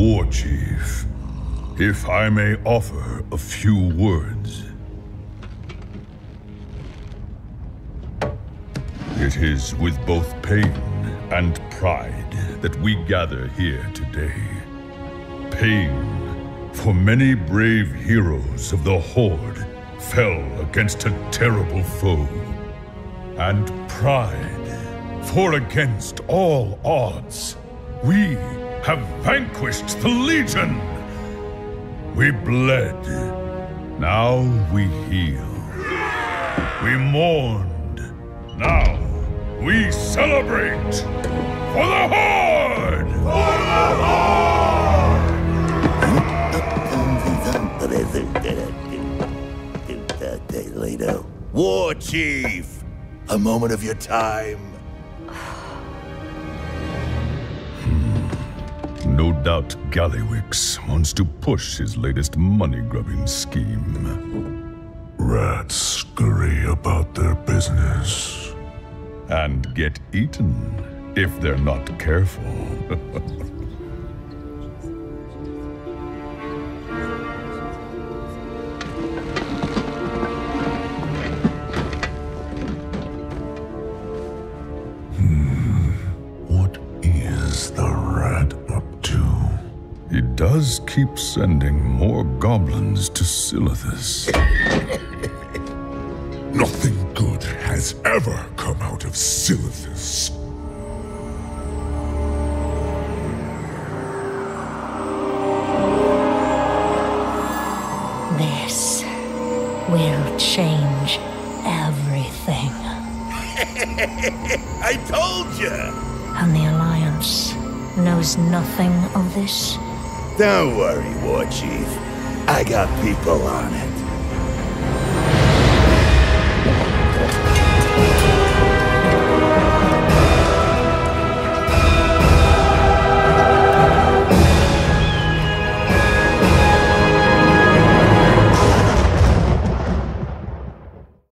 War Chief, if I may offer a few words. It is with both pain and pride that we gather here today. Pain, for many brave heroes of the Horde fell against a terrible foe. And pride, for against all odds, we have vanquished the Legion. We bled. Now we heal. We mourned. Now we celebrate. For the Horde! For the Horde! War Chief! A moment of your time. No doubt Gallywix wants to push his latest money-grubbing scheme. Rats scurry about their business. And get eaten if they're not careful. He does keep sending more goblins to Silithus. Nothing good has ever come out of Silithus. This will change everything. I told you! And the Alliance knows nothing of this? Don't worry, War Chief. I got people on it.